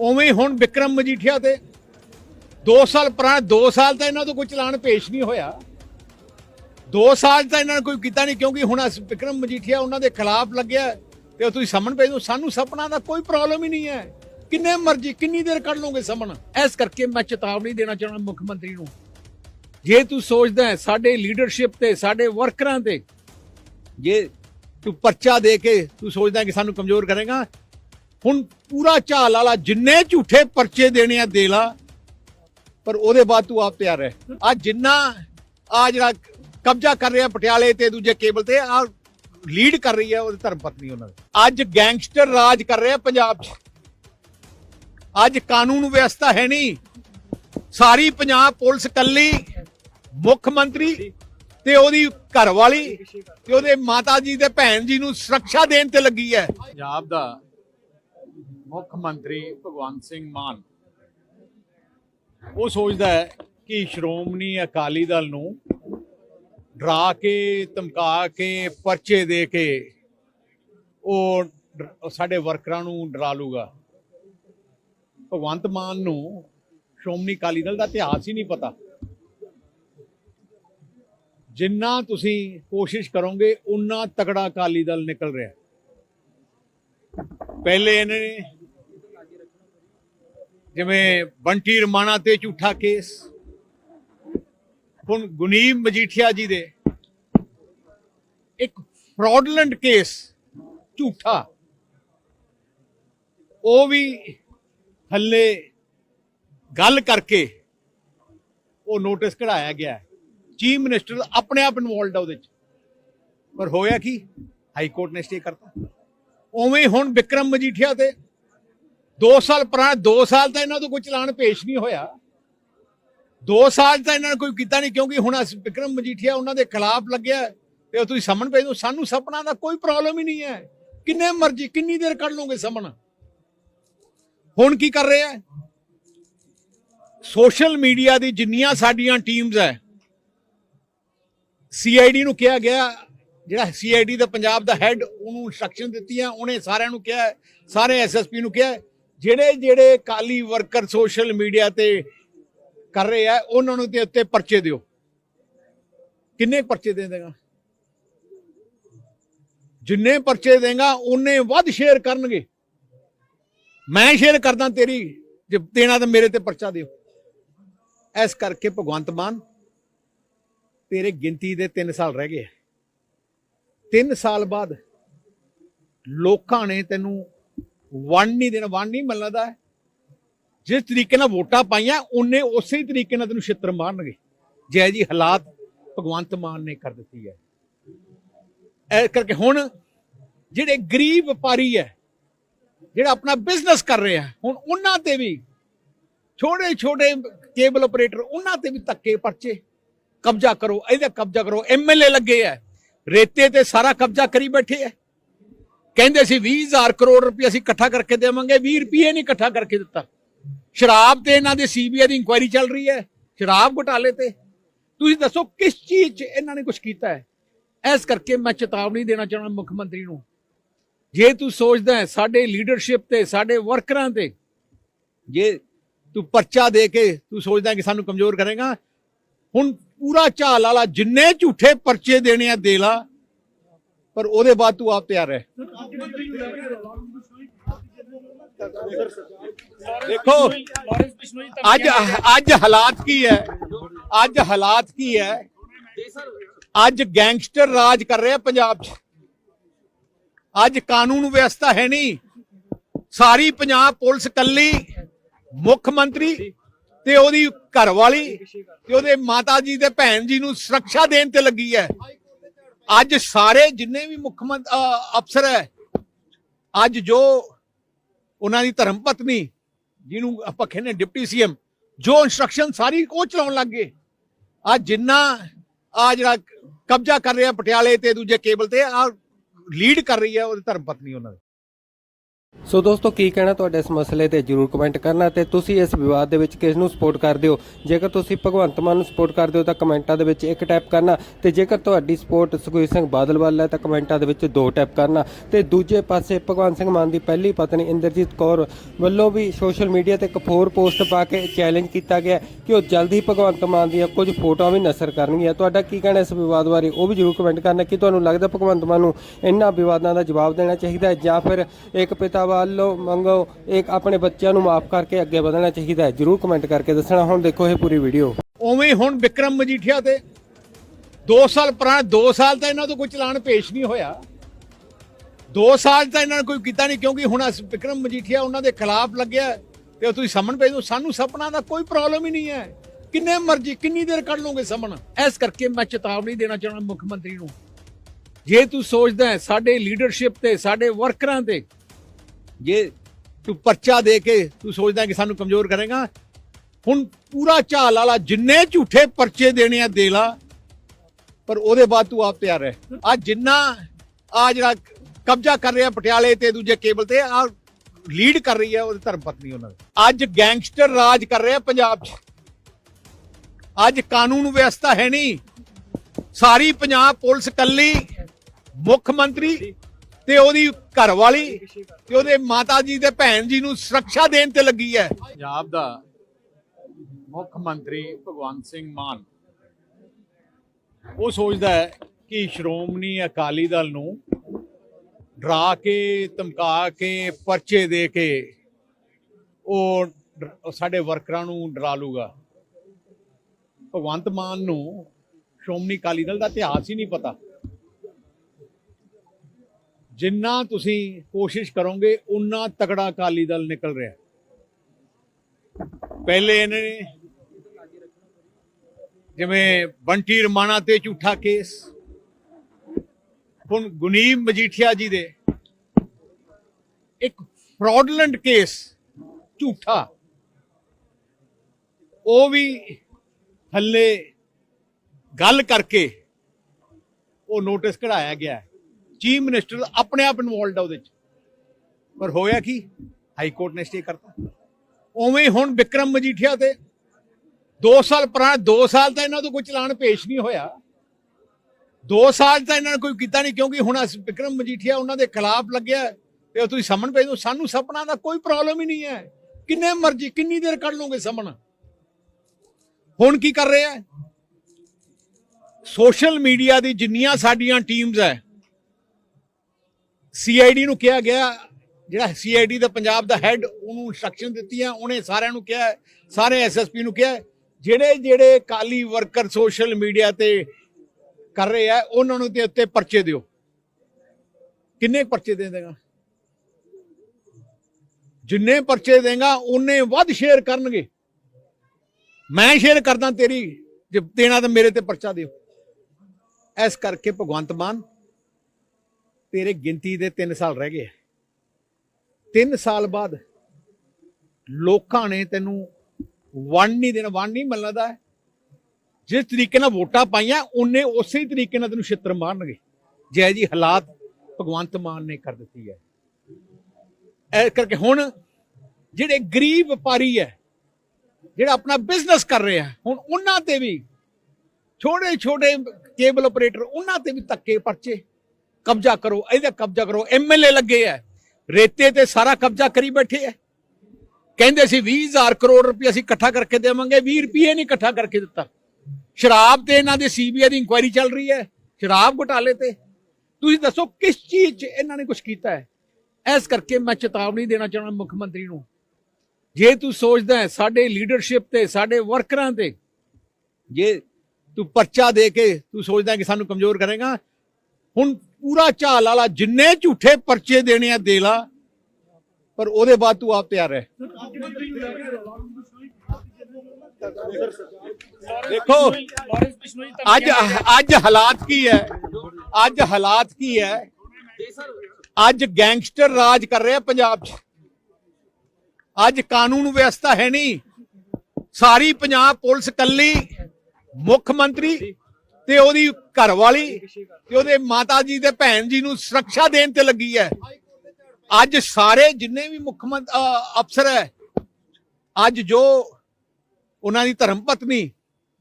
ਉਵੇਂ ਹੀ ਹੁਣ ਵਿਕਰਮ ਮਜੀਠੀਆ ਤੇ 2 ਸਾਲ ਪੁਰਾਣਾ 2 ਸਾਲ ਤਾਂ ਇਹਨਾਂ ਤੋਂ ਕੋਈ ਚਲਾਨ ਪੇਸ਼ ਨਹੀਂ ਹੋਇਆ। 2 ਸਾਲ ਤਾਂ ਇਹਨਾਂ ਨੇ ਕੋਈ ਕੀਤਾ ਨਹੀਂ, ਕਿਉਂਕਿ ਹੁਣ ਅਸ- ਵਿਕਰਮ ਮਜੀਠੀਆ ਉਹਨਾਂ ਦੇ ਖਿਲਾਫ ਲੱਗਿਆ ਤੇ ਉਹ ਤੁਸੀਂ ਸਮਨ ਭੇਜ ਦਿਓ ਸਾਨੂੰ ਸਪਨਾ ਦਾ ਕੋਈ ਪ੍ਰੋਬਲਮ ਹੀ ਨਹੀਂ ਹੈ। ਕਿੰਨੇ ਮਰਜ਼ੀ, ਕਿੰਨੀ ਦੇਰ ਕੱਢ ਲਓਗੇ ਸਮਨ ਇਸ ਕਰਕੇ ਮੈਂ ਚੇਤਾਵਨੀ ਦੇਣਾ ਚਾਹੁੰਦਾ ਮੁੱਖ ਮੰਤਰੀ ਨੂੰ। ਜੇ ਤੂੰ ਸੋਚਦਾ ਹੈ ਸਾਡੇ ਲੀਡਰਸ਼ਿਪ ਤੇ, ਸਾਡੇ ਵਰਕਰਾਂ ਤੇ, ਜੇ ਤੂੰ ਪਰਚਾ ਦੇ ਕੇ ਤੂੰ ਸੋਚਦਾ ਕਿ ਸਾਨੂੰ ਕਮਜ਼ੋਰ ਕਰੇਗਾ ਹੁਣ ਪੂਰਾ ਝਾਲ ਵਾਲਾ ਜਿੰਨੇ ਝੂਠੇ ਪਰਚੇ ਦੇਣੇ ਆ ਦੇ ਲਾ, ਪਰ ਉਹਦੇ ਬਾਅਦ ਤੂੰ ਆਪ ਤਿਆਰ ਹੈ ਆ ਜਿੰਨਾ ਆ ਜਿਹੜਾ ਕਬਜ਼ਾ ਕਰ ਰਿਹਾ ਪਟਿਆਲੇ ਤੇ ਦੂਜੇ ਕੇਬਲ ਤੇ ਆ ਲੀਡ ਕਰ ਰਹੀ ਹੈ ਉਹਦੀ ਧਰਮ ਪਤਨੀ ਉਹਨਾਂ ਦੀ। ਅੱਜ ਗੈਂਗਸਟਰ ਰਾਜ ਕਰ ਰਿਹਾ ਪੰਜਾਬ 'ਚ। ਅੱਜ ਕਾਨੂੰਨ ਵਿਵਸਥਾ ਹੈ ਨਹੀਂ। ਸਾਰੀ ਪੰਜਾਬ ਪੁਲਿਸ ਕੱਲੀ ਮੁੱਖ ਮੰਤਰੀ ਤੇ ਉਹਦੀ ਘਰਵਾਲੀ ਤੇ ਉਹਦੇ ਮਾਤਾ ਜੀ ਦੇ ਭੈਣ ਜੀ ਨੂੰ ਸੁਰੱਖਿਆ ਦੇਣ ਤੇ ਲੱਗੀ ਹੈ। ਪੰਜਾਬ ਦਾ ਮੁੱਖ ਮੰਤਰੀ ਭਗਵੰਤ ਸਿੰਘ ਮਾਨ, ਉਹ ਸੋਚਦਾ ਹੈ ਕਿ ਸ਼੍ਰੋਮਣੀ ਅਕਾਲੀ ਦਲ ਨੂੰ ਡਰਾ ਕੇ, ਧਮਕਾ ਕੇ, ਪਰਚੇ ਦੇ ਕੇ ਉਹ ਸਾਡੇ ਵਰਕਰਾਂ ਨੂੰ ਡਰਾ ਲੂਗਾ। ਭਗਵੰਤ ਮਾਨ ਨੂੰ ਸ਼੍ਰੋਮਣੀ ਅਕਾਲੀ ਦਲ ਦਾ ਇਤਿਹਾਸ ਹੀ ਨਹੀਂ ਪਤਾ। ਜਿੰਨਾ ਤੁਸੀਂ ਕੋਸ਼ਿਸ਼ ਕਰੋਗੇ ਉਨਾ ਤਕੜਾ ਅਕਾਲੀ ਦਲ ਨਿਕਲ ਰਿਹਾ। ਪਹਿਲੇ ਇਹਨੇ ਜਿਵੇਂ ਬੰਟੀ ਰਮਾਣਾ ਤੇ ਝੂਠਾ ਕੇਸ, ਹੁਣ ਗੁਨੀਬ ਮਜੀਠੀਆ ਜੀ ਦੇ ਇੱਕ ਫਰਾਡਲੈਂਟ ਕੇਸ, ਝੂਠਾ। ਉਹ ਵੀ ਥੱਲੇ ਗੱਲ ਕਰਕੇ ਉਹ ਨੋਟਿਸ ਕਢਾਇਆ ਗਿਆ ਹੈ। ਚੀਫ ਮਿਨਿਸਟਰ ਆਪਣੇ ਆਪ ਇਨਵੋਲਡ ਆ ਉਹਦੇ ਚ। ਪਰ ਹੋਇਆ ਕੀ? ਹਾਈ ਕੋਰਟ ਨੇ ਸਟੇ ਕਰਤਾ। ਉਵੇਂ ਹੁਣ ਵਿਕਰਮ ਮਜੀਠੀਆ ਤੇ 2 ਸਾਲ ਪੁਰਾਣਾ 2 ਸਾਲ ਤਾਂ ਇਹਨਾਂ ਤੋਂ ਕੋਈ ਚਲਾਨ ਪੇਸ਼ ਨਹੀਂ ਹੋਇਆ। 2 ਸਾਲ ਤਾਂ ਇਹਨਾਂ ਨੇ ਕੋਈ ਕੀਤਾ ਨਹੀਂ, ਕਿਉਂਕਿ ਹੁਣ ਅਸ- ਵਿਕਰਮ ਮਜੀਠੀਆ ਉਹਨਾਂ ਦੇ ਖਿਲਾਫ ਲੱਗਿਆ ਤੇ ਉਹ ਤੁਸੀਂ ਸਮਨ ਭੇਜ ਦਿਓ ਸਾਨੂੰ ਸਪਨਾ ਦਾ ਕੋਈ ਪ੍ਰੋਬਲਮ ਹੀ ਨਹੀਂ ਹੈ। ਕਿੰਨੇ ਮਰਜ਼ੀ, ਕਿੰਨੀ ਦੇਰ ਕੱਢ ਲਓਗੇ ਸਮਨ ਹੁਣ ਕੀ ਕਰ ਰਹੇ ਆ ਸੋਸ਼ਲ ਮੀਡੀਆ ਦੀ ਜਿੰਨੀਆਂ ਸਾਡੀਆਂ ਟੀਮਸ ਹੈ, ਸੀਆਈਡੀ ਨੂੰ ਕਿਹਾ ਗਿਆ, ਜਿਹੜਾ ਸੀਆਈਡੀ ਦਾ ਪੰਜਾਬ ਦਾ ਹੈੱਡ ਉਹਨੂੰ ਇਨਸਟਰਕਸ਼ਨ ਦਿੱਤੀਆਂ, ਉਹਨੇ ਸਾਰਿਆਂ ਨੂੰ ਕਿਹਾ ਸਾਰੇ ਐਸਐਸਪੀ ਨੂੰ ਕਿਹਾ ਜਿਹੜੇ ਜਿਹੜੇ ਕਾਲੀ ਵਰਕਰ ਸੋਸ਼ਲ ਮੀਡੀਆ ਤੇ ਕਰ ਰਹੇ ਆ, ਉਹਨਾਂ ਨੂੰ ਤੇ ਉੱਤੇ ਪਰਚੇ ਦਿਓ। ਕਿੰਨੇ ਪਰਚੇ ਦੇ ਦੇਗਾ ਜਿੰਨੇ ਪਰਚੇ ਦੇਗਾ ਉਹਨੇ ਵੱਧ ਸ਼ੇਅਰ ਕਰਨਗੇ। ਮੈਂ ਸ਼ੇਅਰ ਕਰਦਾ ਤੇਰੀ, ਜੇ ਦੇਣਾ ਤਾਂ ਮੇਰੇ ਤੇ ਪਰਚਾ ਦਿਓ। ਇਸ ਕਰਕੇ ਭਗਵੰਤ ਮਾਨ, ਤੇਰੇ ਗਿਣਤੀ ਦੇ 3 ਸਾਲ ਰਹਿ ਗਏ 3 ਸਾਲ ਬਾਅਦ ਲੋਕਾਂ ਨੇ ਤੈਨੂੰ ਵੰਡ ਨਹੀਂ ਦੇਣਾ, ਵੰਡ ਨਹੀਂ ਮਿਲਦਾ ਦਾ ਜਿਸ ਤਰੀਕੇ ਨਾਲ ਵੋਟਾਂ ਪਾਈਆਂ, ਉਹਨੇ ਉਸੇ ਹੀ ਤਰੀਕੇ ਨਾਲ ਤੈਨੂੰ ਛਿੱਤਰ ਮਾਰਨਗੇ। ਜੈ ਜੀ ਹਾਲਾਤ ਭਗਵੰਤ ਮਾਨ ਨੇ ਕਰ ਦਿੱਤੀ ਹੈ। ਇਹ ਕਰਕੇ ਹੁਣ ਜਿਹੜੇ ਗਰੀਬ ਵਪਾਰੀ ਹੈ, ਜਿਹੜਾ ਆਪਣਾ ਬਿਜ਼ਨਸ ਕਰ ਰਿਹਾ, ਹੁਣ ਉਹਨਾਂ ਤੇ ਵੀ ਛੋਟੇ ਛੋਟੇ ਕੇਬਲ ਆਪਰੇਟਰ ਉਹਨਾਂ ਤੇ ਵੀ ਧੱਕੇ ਪਰਚੇ ਕਬਜ਼ਾ ਕਰੋ, ਇਹਦਾ ਕਬਜ਼ਾ ਕਰੋ। ਐਮਐਲਏ ਲੱਗੇ ਆ ਰੇਤੇ ਤੇ ਸਾਰਾ ਕਬਜ਼ਾ ਕਰੀ ਬੈਠੇ ਆ ਕਹਿੰਦੇ ਸੀ 20000 ਕਰੋੜ ਰੁਪਏ ਅਸੀਂ ਇਕੱਠਾ ਕਰਕੇ ਦੇਵਾਂਗੇ 20 ਰੁਪਏ ਨਹੀਂ ਇਕੱਠਾ ਕਰਕੇ ਦਿੱਤਾ। ਸ਼ਰਾਬ ਤੇ ਇਹਨਾਂ ਦੇ ਸੀਬੀਆਈ ਦੀ ਇਨਕੁਆਇਰੀ ਚੱਲ ਰਹੀ ਹੈ, ਸ਼ਰਾਬ ਘੁਟਾਲੇ ਤੇ। ਤੁਸੀਂ ਦੱਸੋ ਕਿਸ ਚੀਜ਼ 'ਚ ਇਹਨਾਂ ਨੇ ਕੁਝ ਕੀਤਾ ਹੈ? ਇਸ ਕਰਕੇ ਮੈਂ ਚੇਤਾਵਨੀ ਦੇਣਾ ਚਾਹੁੰਦਾ ਮੁੱਖ ਮੰਤਰੀ ਨੂੰ। ਜੇ ਤੂੰ ਸੋਚਦਾ ਹੈ ਸਾਡੇ ਲੀਡਰਸ਼ਿਪ ਤੇ, ਸਾਡੇ ਵਰਕਰਾਂ ਤੇ, ਜੇ ਤੂੰ ਪਰਚਾ ਦੇ ਕੇ ਤੂੰ ਸੋਚਦਾ ਕਿ ਸਾਨੂੰ ਕਮਜ਼ੋਰ ਕਰੇਗਾ, ਹੁਣ ਪੂਰਾ ਝਾਲ ਵਾਲਾ ਜਿੰਨੇ ਝੂਠੇ ਪਰਚੇ ਦੇਣੇ ਆ ਦੇ ਲਾ। ਪਰ ਉਹਦੇ ਬਾਅਦ ਤੂੰ ਆਪ ਤਿਆਰ ਹੈ ਦੇਖੋ, ਅੱਜ ਅੱਜ ਹਾਲਾਤ ਕੀ ਹੈ? ਅੱਜ ਹਾਲਾਤ ਕੀ ਹੈ? ਅੱਜ ਗੈਂਗਸਟਰ ਰਾਜ ਕਰ ਰਿਹਾ ਪੰਜਾਬ 'ਚ। ਅੱਜ ਕਾਨੂੰਨ ਵਿਵਸਥਾ ਹੈ ਨਹੀਂ। ਸਾਰੀ ਪੰਜਾਬ ਪੁਲਿਸ ਕੱਲੀ ਮੁੱਖ ਮੰਤਰੀ ਤੇ ਉਹਦੀ ਘਰਵਾਲੀ ਤੇ ਉਹਦੇ ਮਾਤਾ ਜੀ ਦੇ ਭੈਣ ਜੀ ਨੂੰ ਸੁਰੱਖਿਆ ਦੇਣ ਤੇ ਲੱਗੀ ਹੈ। ਅੱਜ ਸਾਰੇ ਜਿੰਨੇ ਵੀ ਮੁੱਖ ਮੰਤ ਅਫਸਰ ਹੈ, ਅੱਜ ਜੋ ਉਹਨਾਂ ਦੀ ਧਰਮ ਪਤਨੀ, ਜਿਹਨੂੰ ਆਪਾਂ ਕਹਿੰਦੇ ਡਿਪਟੀ ਸੀਐਮ, ਜੋ ਇਨਸਟਰਕਸ਼ਨ ਸਾਰੀ ਉਹ ਚਲਾਉਣ ਲੱਗ ਗਏ। ਆ ਜਿੰਨਾ ਆ ਜਿਹੜਾ ਕਬਜ਼ਾ ਕਰ ਰਿਹਾ ਪਟਿਆਲੇ ਤੇ ਦੂਜੇ ਕੇਬਲ ਤੇ, ਆ ਲੀਡ ਕਰ ਰਹੀ ਹੈ ਉਹਦੀ ਧਰਮ ਪਤਨੀ ਉਹਨਾਂ ਦੀ। ਸੋ ਦੋਸਤੋ, ਕੀ ਕਹਿਣਾ ਤੁਹਾਡੇ ਇਸ ਮਸਲੇ ਤੇ ਜਰੂਰ ਕਮੈਂਟ ਕਰਨਾ ਤੇ ਤੁਸੀਂ ਇਸ ਵਿਵਾਦ ਦੇ ਵਿੱਚ ਕਿਸ ਨੂੰ ਸਪੋਰਟ ਕਰਦੇ ਹੋ? ਜੇਕਰ ਤੁਸੀਂ ਭਗਵੰਤ ਮਾਨ ਨੂੰ ਸਪੋਰਟ ਕਰਦੇ ਹੋ ਤਾਂ ਕਮੈਂਟਾਂ ਦੇ ਵਿੱਚ ਇੱਕ ਟੈਪ ਕਰਨਾ ਤੇ ਜੇਕਰ ਤੁਹਾਡੀ ਸਪੋਰਟ ਸੁਖਬੀਰ ਸਿੰਘ ਬਾਦਲ ਵੱਲ ਹੈ ਤਾਂ ਕਮੈਂਟਾਂ ਦੇ ਵਿੱਚ ਦੋ ਟੈਪ ਕਰਨਾ ਤੇ ਦੂਜੇ ਪਾਸੇ ਭਗਵੰਤ ਸਿੰਘ ਮਾਨ ਦੀ ਪਹਿਲੀ ਪਤਨੀ ਇੰਦਰਜੀਤ ਕੌਰ ਵੱਲੋਂ ਵੀ ਸੋਸ਼ਲ ਮੀਡੀਆ ਤੇ ਇੱਕ ਹੋਰ ਪੋਸਟ ਪਾ ਕੇ ਚੈਲੰਜ ਕੀਤਾ ਗਿਆ ਕਿ ਉਹ ਜਲਦੀ ਹੀ ਭਗਵੰਤ ਮਾਨ ਦੀਆਂ ਕੁਝ ਫੋਟੋਆਂ ਵੀ ਨਸ਼ਰ ਕਰਨਗੀਆਂ। ਤੁਹਾਡਾ ਕੀ ਕਹਿਣਾ ਇਸ ਵਿਵਾਦ ਬਾਰੇ? ਉਹ ਵੀ ਜਰੂਰ ਕਮੈਂਟ ਕਰਨਾ ਕਿ ਤੁਹਾਨੂੰ ਲੱਗਦਾ ਭਗਵੰਤ ਮਾਨ ਨੂੰ ਇਹਨਾਂ ਵਿਵਾਦਾਂ ਦਾ ਜਵਾਬ ਦੇਣਾ ਚਾਹੀਦਾ ਹੈ ਜਾਂ ਫਿਰ ਇੱਕ ਪਿਤਾ ਵੱਲੋਂ ਮੰਗੋ ਇੱਕ ਆਪਣੇ ਬੱਚਿਆਂ ਨੂੰ ਮਾਫ ਕਰਕੇ ਅੱਗੇ ਵਧਣਾ ਚਾਹੀਦਾ ਹੈ। ਜਰੂਰ ਕਮੈਂਟ ਕਰਕੇ ਦੱਸਣਾ। ਹੁਣ ਦੇਖੋ ਇਹ ਪੂਰੀ ਵੀਡੀਓ ਉਵੇਂ ਹੁਣ ਵਿਕਰਮ ਮਜੀਠੀਆ ਤੇ 2 ਸਾਲ ਪੁਰਾਣਾ 2 ਸਾਲ ਤਾਂ ਇਹਨਾਂ ਤੋਂ ਕੋਈ ਚਲਾਨ ਪੇਸ਼ ਨਹੀਂ ਹੋਇਆ। 2 ਸਾਲ ਤਾਂ ਇਹਨਾਂ ਨੇ ਕੋਈ ਕੀਤਾ ਨਹੀਂ, ਕਿਉਂਕਿ ਹੁਣ ਵਿਕਰਮ ਮਜੀਠੀਆ ਉਹਨਾਂ ਦੇ ਖਿਲਾਫ ਲੱਗਿਆ ਤੇ ਤੁਸੀਂ ਸਮਨ ਭੇਜ ਦਿਓ ਸਾਨੂੰ ਸਪਨਾ ਦਾ ਕੋਈ ਪ੍ਰੋਬਲਮ ਹੀ ਨਹੀਂ ਹੈ। ਕਿੰਨੇ ਮਰਜ਼ੀ, ਕਿੰਨੀ ਦੇਰ ਕੱਢ ਲਓਗੇ ਸਮਨ? ਇਸ ਕਰਕੇ ਮੈਂ ਚੇਤਾਵਨੀ ਦੇਣਾ ਚਾਹੁੰਦਾ ਮੁੱਖ ਮੰਤਰੀ ਨੂੰ। ਜੇ ਤੂੰ ਸੋਚਦਾ ਹੈ ਸਾਡੇ ਲੀਡਰਸ਼ਿਪ ਤੇ, ਸਾਡੇ ਵਰਕਰਾਂ ਤੇ ਜੇ ਤੂੰ ਪਰਚਾ ਦੇ ਕੇ ਤੂੰ ਸੋਚਦਾ ਕਿ ਸਾਨੂੰ ਕਮਜ਼ੋਰ ਕਰੇਗਾ, ਹੁਣ ਪੂਰਾ ਝਾਲ ਵਾਲਾ ਜਿੰਨੇ ਝੂਠੇ ਪਰਚੇ ਦੇਣੇ ਆ ਦੇ ਲਾ, ਪਰ ਉਹਦੇ ਬਾਅਦ ਤੂੰ ਆਪ ਤਿਆਰ ਹੈ ਆ ਜਿੰਨਾ ਆ ਜਿਹੜਾ ਕਬਜ਼ਾ ਕਰ ਰਿਹਾ ਪਟਿਆਲੇ ਤੇ ਦੂਜੇ ਕੇਬਲ ਤੇ ਆ ਲੀਡ ਕਰ ਰਹੀ ਹੈ ਉਹਦੀ ਧਰਮ ਪਤਨੀ ਉਹਨਾਂ ਦੀ। ਅੱਜ ਗੈਂਗਸਟਰ ਰਾਜ ਕਰ ਰਿਹਾ ਪੰਜਾਬ 'ਚ। ਅੱਜ ਕਾਨੂੰਨ ਵਿਵਸਥਾ ਹੈ ਨਹੀਂ। ਸਾਰੀ ਪੰਜਾਬ ਪੁਲਿਸ ਕੱਲੀ ਮੁੱਖ ਮੰਤਰੀ ਤੇ ਉਹਦੀ ਘਰ ਵਾਲੀ ਤੇ ਉਹਦੇ ਮਾਤਾ ਜੀ ਦੇ ਭੈਣ ਜੀ ਨੂੰ ਸੁਰੱਖਿਆ ਦੇਣ ਤੇ ਲੱਗੀ ਹੈ। ਪੰਜਾਬ ਦਾ ਮੁੱਖ ਮੰਤਰੀ ਭਗਵੰਤ ਸਿੰਘ ਮਾਨ, ਉਹ ਸੋਚਦਾ ਹੈ ਕਿ ਸ਼੍ਰੋਮਣੀ ਅਕਾਲੀ ਦਲ ਨੂੰ ਡਰਾ ਕੇ, ਧਮਕਾ ਕੇ, ਪਰਚੇ ਦੇ ਕੇ ਉਹ ਉਹ ਸਾਡੇ ਵਰਕਰਾਂ ਨੂੰ ਡਰਾ ਲੂਗਾ। ਭਗਵੰਤ ਮਾਨ ਨੂੰ ਸ਼੍ਰੋਮਣੀ ਅਕਾਲੀ ਦਲ ਦਾ ਇਤਿਹਾਸ ਹੀ ਨਹੀਂ ਪਤਾ। ਜਿੰਨਾ ਤੁਸੀਂ ਕੋਸ਼ਿਸ਼ ਕਰੋਗੇ ਉਨਾ ਤਕੜਾ ਅਕਾਲੀ ਦਲ ਨਿਕਲ ਰਿਹਾ ਪਹਿਲੇ ਇਹਨਾਂ ਨੇ ਜਿਵੇਂ ਬੰਟੀ ਰਮਾਣਾ ਤੇ ਝੂਠਾ ਕੇਸ, ਹੁਣ ਗੁਨੀਮ ਮਜੀਠੀਆ ਜੀ ਦੇ ਇੱਕ ਫਰਾਡਲੈਂਟ ਕੇਸ, ਝੂਠਾ। ਉਹ ਵੀ ਥੱਲੇ ਗੱਲ ਕਰਕੇ ਉਹ ਨੋਟਿਸ ਕਢਾਇਆ ਗਿਆ ਹੈ। ਚੀਫ ਮਿਨਿਸਟਰ ਆਪਣੇ ਆਪ ਇਨਵੋਲਡ ਆ ਉਹਦੇ ਚ। ਪਰ ਹੋਇਆ ਕੀ? ਹਾਈ ਕੋਰਟ ਨੇ ਸਟੇ ਕਰਤਾ। ਉਵੇਂ ਹੀ ਹੁਣ ਵਿਕਰਮ ਮਜੀਠੀਆ ਤੇ 2 ਸਾਲ ਪੁਰਾਣਾ 2 ਸਾਲ ਤਾਂ ਇਹਨਾਂ ਤੋਂ ਕੋਈ ਚਲਾਨ ਪੇਸ਼ ਨਹੀਂ ਹੋਇਆ। 2 ਸਾਲ ਤਾਂ ਇਹਨਾਂ ਨੇ ਕੋਈ ਕੀਤਾ ਨਹੀਂ, ਕਿਉਂਕਿ ਹੁਣ ਅਸ- ਵਿਕਰਮ ਮਜੀਠੀਆ ਉਹਨਾਂ ਦੇ ਖਿਲਾਫ ਲੱਗਿਆ ਤੇ ਤੁਸੀਂ ਸਮਨ ਭੇਜ ਦਿਓ ਸਾਨੂੰ ਸਪਨਾ ਦਾ ਕੋਈ ਪ੍ਰੋਬਲਮ ਹੀ ਨਹੀਂ ਹੈ। ਕਿੰਨੇ ਮਰਜ਼ੀ, ਕਿੰਨੀ ਦੇਰ ਕੱਢ ਲਓਗੇ ਸਮਨ ਹੁਣ ਕੀ ਕਰ ਰਹੇ ਆ ਸੋਸ਼ਲ ਮੀਡੀਆ ਦੀ ਜਿੰਨੀਆਂ ਸਾਡੀਆਂ ਟੀਮਸ ਹੈ ਸੀਆਈਡੀ ਨੂੰ ਕਿਹਾ ਗਿਆ, ਜਿਹੜਾ ਸੀਆਈਡੀ ਦਾ ਪੰਜਾਬ ਦਾ ਹੈੱਡ ਉਹਨੂੰ ਇਨਸਟਰਕਸ਼ਨ ਦਿੱਤੀਆਂ, ਉਹਨੇ ਸਾਰਿਆਂ ਨੂੰ ਕਿਹਾ, ਸਾਰੇ ਐਸਐਸਪੀ ਨੂੰ ਕਿਹਾ, ਜਿਹੜੇ ਜਿਹੜੇ ਕਾਲੀ ਵਰਕਰ ਸੋਸ਼ਲ ਮੀਡੀਆ ਤੇ ਕਰ ਰਹੇ ਆ, ਉਹਨਾਂ ਨੂੰ ਤੇ ਉੱਤੇ ਪਰਚੇ ਦਿਓ। ਕਿੰਨੇ ਪਰਚੇ ਦੇ ਦੇਗਾ ਜਿੰਨੇ ਪਰਚੇ ਦੇਗਾ, ਉਹਨੇ ਵੱਧ ਸ਼ੇਅਰ ਕਰਨਗੇ। ਮੈਂ ਸ਼ੇਅਰ ਕਰਦਾ ਤੇਰੀ, ਜੇ ਦੇਣਾ ਤਾਂ ਮੇਰੇ ਤੇ ਪਰਚਾ ਦਿਓ। ਇਸ ਕਰਕੇ ਭਗਵੰਤ ਮਾਨ ਤੇਰੇ ਗਿਣਤੀ ਦੇ 3 ਸਾਲ ਰਹਿ ਗਏ 3 ਸਾਲ ਬਾਅਦ ਲੋਕਾਂ ਨੇ ਤੈਨੂੰ ਵੰਡ ਨਹੀਂ ਦੇਣਾ, ਵੰਡ ਨਹੀਂ ਮਿਲਦਾ ਹੈ ਜਿਸ ਤਰੀਕੇ ਨਾਲ ਵੋਟਾਂ ਪਾਈਆਂ, ਉਹਨੇ ਉਸੇ ਤਰੀਕੇ ਨਾਲ ਤੈਨੂੰ ਛਿੱਤਰ ਮਾਰਨਗੇ। ਜੈ ਜੀ ਹਾਲਾਤ ਭਗਵੰਤ ਮਾਨ ਨੇ ਕਰ ਦਿੱਤੀ ਹੈ। ਇਹ ਕਰਕੇ ਹੁਣ ਜਿਹੜੇ ਗਰੀਬ ਵਪਾਰੀ ਹੈ, ਜਿਹੜਾ ਆਪਣਾ ਬਿਜ਼ਨਸ ਕਰ ਰਿਹਾ, ਹੁਣ ਉਹਨਾਂ ਤੇ ਵੀ ਛੋਟੇ ਛੋਟੇ ਕੇਬਲ ਆਪਰੇਟਰ ਉਹਨਾਂ ਤੇ ਵੀ ਧੱਕੇ ਪਰਚੇ। ਕਬਜ਼ਾ ਕਰੋ, ਇਹਦਾ ਕਬਜ਼ਾ ਕਰੋ। ਐਮਐਲਏ ਲੱਗੇ ਆ ਰੇਤੇ ਤੇ ਸਾਰਾ ਕਬਜ਼ਾ ਕਰੀ ਬੈਠੇ ਆ ਕਹਿੰਦੇ ਸੀ 20000 ਕਰੋੜ ਰੁਪਏ ਅਸੀਂ ਇਕੱਠਾ ਕਰਕੇ ਦੇਵਾਂਗੇ 20 ਰੁਪਏ ਨਹੀਂ ਇਕੱਠਾ ਕਰਕੇ ਦਿੱਤਾ। ਸ਼ਰਾਬ ਤੇ ਇਹਨਾਂ ਦੇ ਸੀਬੀਆਈ ਦੀ ਇਨਕੁਆਇਰੀ ਚੱਲ ਰਹੀ ਹੈ ਸ਼ਰਾਬ ਘੁਟਾਲੇ ਤੇ। ਤੁਸੀਂ ਦੱਸੋ ਕਿਸ ਚੀਜ਼ 'ਚ ਇਹਨਾਂ ਨੇ ਕੁਝ ਕੀਤਾ ਹੈ ਇਸ ਕਰਕੇ ਮੈਂ ਚੇਤਾਵਨੀ ਦੇਣਾ ਚਾਹੁੰਦਾ ਮੁੱਖ ਮੰਤਰੀ ਨੂੰ। ਜੇ ਤੂੰ ਸੋਚਦਾ ਹੈ ਸਾਡੇ ਲੀਡਰਸ਼ਿਪ ਤੇ, ਸਾਡੇ ਵਰਕਰਾਂ ਤੇ, ਜੇ ਤੂੰ ਪਰਚਾ ਦੇ ਕੇ ਤੂੰ ਸੋਚਦਾ ਕਿ ਸਾਨੂੰ ਕਮਜ਼ੋਰ ਕਰੇਗਾ, ਹੁਣ ਪੂਰਾ ਝਾਲ ਵਾਲਾ, ਜਿੰਨੇ ਝੂਠੇ ਪਰਚੇ ਦੇਣੇ ਆ ਦੇ ਲਾ, ਪਰ ਉਹਦੇ ਬਾਅਦ ਤੂੰ ਆਪ ਤਿਆਰ ਹੈ ਦੇਖੋ, ਅੱਜ ਅੱਜ ਹਾਲਾਤ ਕੀ ਹੈ? ਅੱਜ ਹਾਲਾਤ ਕੀ ਹੈ? ਅੱਜ ਗੈਂਗਸਟਰ ਰਾਜ ਕਰ ਰਿਹਾ ਪੰਜਾਬ 'ਚ। ਅੱਜ ਕਾਨੂੰਨ ਵਿਵਸਥਾ ਹੈ ਨਹੀਂ। ਸਾਰੀ ਪੰਜਾਬ ਪੁਲਿਸ ਕੱਲੀ ਮੁੱਖ ਮੰਤਰੀ ਤੇ ਉਹਦੀ ਘਰ ਵਾਲੀ ਤੇ ਉਹਦੇ ਮਾਤਾ ਜੀ ਦੇ ਭੈਣ ਜੀ ਨੂੰ ਸੁਰੱਖਿਆ ਦੇਣ ਤੇ ਲੱਗੀ ਹੈ। ਅੱਜ ਸਾਰੇ ਜਿੰਨੇ ਵੀ ਮੁੱਖ ਮੰਤ- ਅਫਸਰ ਹੈ, ਅੱਜ ਜੋ ਉਹਨਾਂ ਦੀ ਧਰਮ ਪਤਨੀ,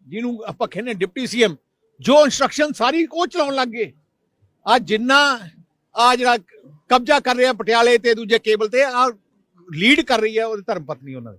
ਜਿਹਨੂੰ ਆਪਾਂ ਕਹਿੰਦੇ ਡਿਪਟੀ ਸੀਐਮ, ਜੋ ਇਨਸਟਰਕਸ਼ਨ ਸਾਰੀ ਉਹ ਚਲਾਉਣ ਲੱਗ ਗਏ। ਆ ਜਿੰਨਾ ਆ ਜਿਹੜਾ ਕਬਜ਼ਾ ਕਰ ਰਿਹਾ ਪਟਿਆਲੇ ਤੇ ਦੂਜੇ ਕੇਬਲ ਤੇ, ਆ ਲੀਡ ਕਰ ਰਹੀ ਹੈ ਉਹਦੀ ਧਰਮ ਪਤਨੀ ਉਹਨਾਂ ਦੀ।